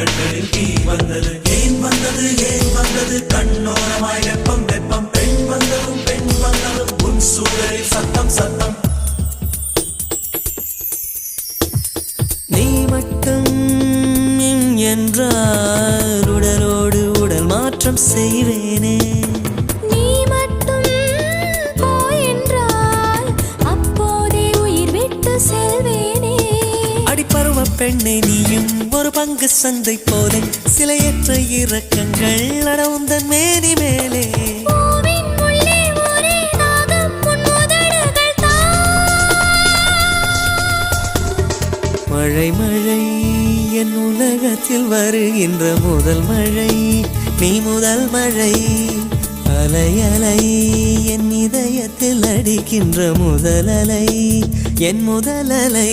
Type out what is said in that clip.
கண்களில் தீ வந்தது ஏன் வந்தது ஏன் வந்தது. கண்ணோரமாய் வெப்பம் வெப்பம் பெண் வந்ததும் பெண் வந்ததும். உன் சூழலில் சத்தம் சத்தம். நீ மட்டும் என்றால் உடலோடு உடல் மாற்றம் செய்வேனே. செல்வே மட்டும் போ என்றால் அப்போதே உயிர் விட்டு செல்வேனே அடிப்பருவ பெண்ணை நீயும் ஒரு பங்கு சந்தை போலே. சிலையற்ற இறக்கங்கள் அடவுந்தன் மேனி மேலே. மழை மழை என் உலகத்தில் வருகின்ற முதல் மழை. நீ முதல் மழை அலை அலை என் இதயத்தில் அடிக்கின்ற முதல் அலை. என் முதல் அலை